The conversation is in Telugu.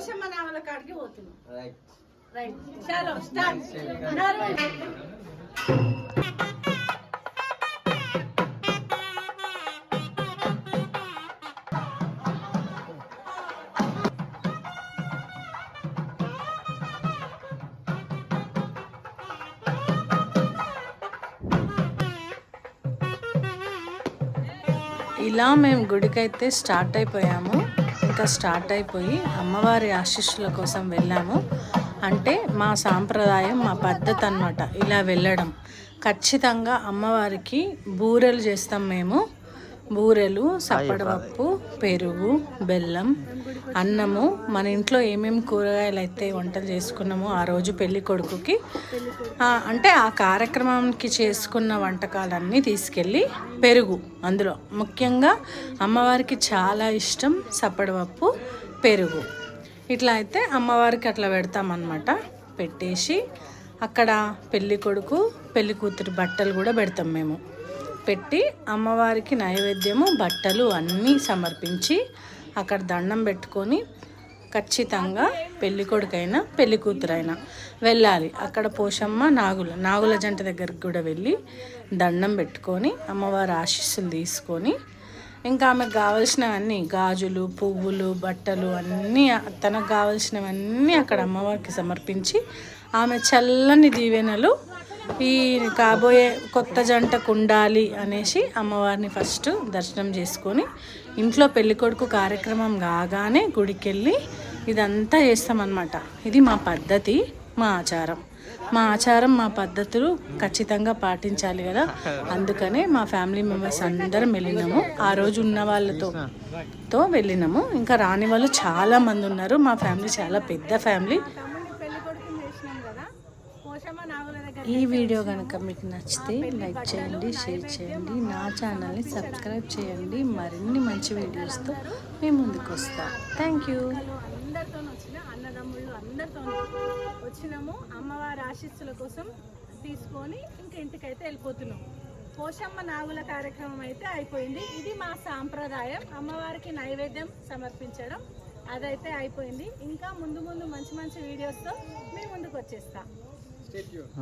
పోషమ్మ నావల కాడికి పోతున్నాం రైట్ రైట్ చలో స్టార్ట్ ఇలా మేము గుడికైతే స్టార్ట్ అయిపోయాము. ఇంకా స్టార్ట్ అయిపోయి అమ్మవారి ఆశీస్సుల కోసం వెళ్ళాము. అంటే మా సాంప్రదాయం మా పద్ధతి అన్నమాట ఇలా వెళ్ళడం. ఖచ్చితంగా అమ్మవారికి బూరెలు చేస్తాం మేము. బూరెలు సప్పడపప్పు పెరుగు బెల్లం అన్నము. మన ఇంట్లో ఏమేమి కూరగాయలు అయితే వంటలు చేసుకున్నామో ఆ రోజు పెళ్ళి కొడుకుకి అంటే ఆ కార్యక్రమానికి చేసుకున్న వంటకాలన్నీ తీసుకెళ్ళి పెరుగు అందులో. ముఖ్యంగా అమ్మవారికి చాలా ఇష్టం సప్పడపప్పు పెరుగు. ఇట్లా అయితే అమ్మవారికి అట్లా పెడతామన్నమాట. పెట్టేసి అక్కడ పెళ్ళి కొడుకు పెళ్ళి కూతురు బట్టలు కూడా పెడతాం మేము. పెట్టి అమ్మవారికి నైవేద్యము బట్టలు అన్నీ సమర్పించి అక్కడ దండం పెట్టుకొని ఖచ్చితంగా పెళ్ళి కొడుకైనా పెళ్ళి కూతురైనా వెళ్ళాలి. అక్కడ పోషమ్మ నాగుల నాగుల జంట దగ్గరికి కూడా వెళ్ళి దండం పెట్టుకొని అమ్మవారి ఆశీస్సులు తీసుకొని ఇంకా ఆమెకు కావలసినవన్నీ గాజులు పువ్వులు బట్టలు అన్నీ తనకు కావలసినవన్నీ అక్కడ అమ్మవారికి సమర్పించి ఆమె చల్లని దీవెనలు ఈ కాబోయే కొత్త జంటకు ఉండాలి అనేసి అమ్మవారిని ఫస్ట్ దర్శనం చేసుకొని ఇంట్లో పెళ్ళికొడుకు కార్యక్రమం కాగానే గుడికి వెళ్ళి ఇదంతా చేస్తామన్నమాట. ఇది మా పద్ధతి మా ఆచారం. మా ఆచారం మా పద్ధతులు ఖచ్చితంగా పాటించాలి కదా. అందుకనే మా ఫ్యామిలీ మెంబర్స్ అందరం వెళ్ళినాము. ఆ రోజు ఉన్న వాళ్ళతో తో వెళ్ళినాము. ఇంకా రాని వాళ్ళు చాలా మంది ఉన్నారు. మా ఫ్యామిలీ చాలా పెద్ద ఫ్యామిలీ తమ్ముడికి పెళ్ళి కొడుకుని చేసినాం కదా పోషమ్మ నాగుల దగ్గర ఈ వీడియో కనుక మీకు నచ్చితే లైక్ చేయండి షేర్ చేయండి నా ఛానల్ని సబ్స్క్రైబ్ చేయండి. మరిన్ని మంచి వీడియోస్తో మేము ముందుకు వస్తాం. థ్యాంక్ యూ అన్నదమ్ముళ్ళు అందరితో వచ్చినాము. అమ్మవారి ఆశీస్సుల కోసం తీసుకొని ఇంకా ఇంటికైతే వెళ్ళిపోతున్నాం. పోషమ్మ నాగుల కార్యక్రమం అయితే అయిపోయింది. ఇది మా సాంప్రదాయం. అమ్మవారికి నైవేద్యం సమర్పించడం అదైతే అయిపోయింది. ఇంకా ముందు ముందు మంచి మంచి వీడియోస్తో మీ ముందుకు వచ్చేస్తా. statue. Huh.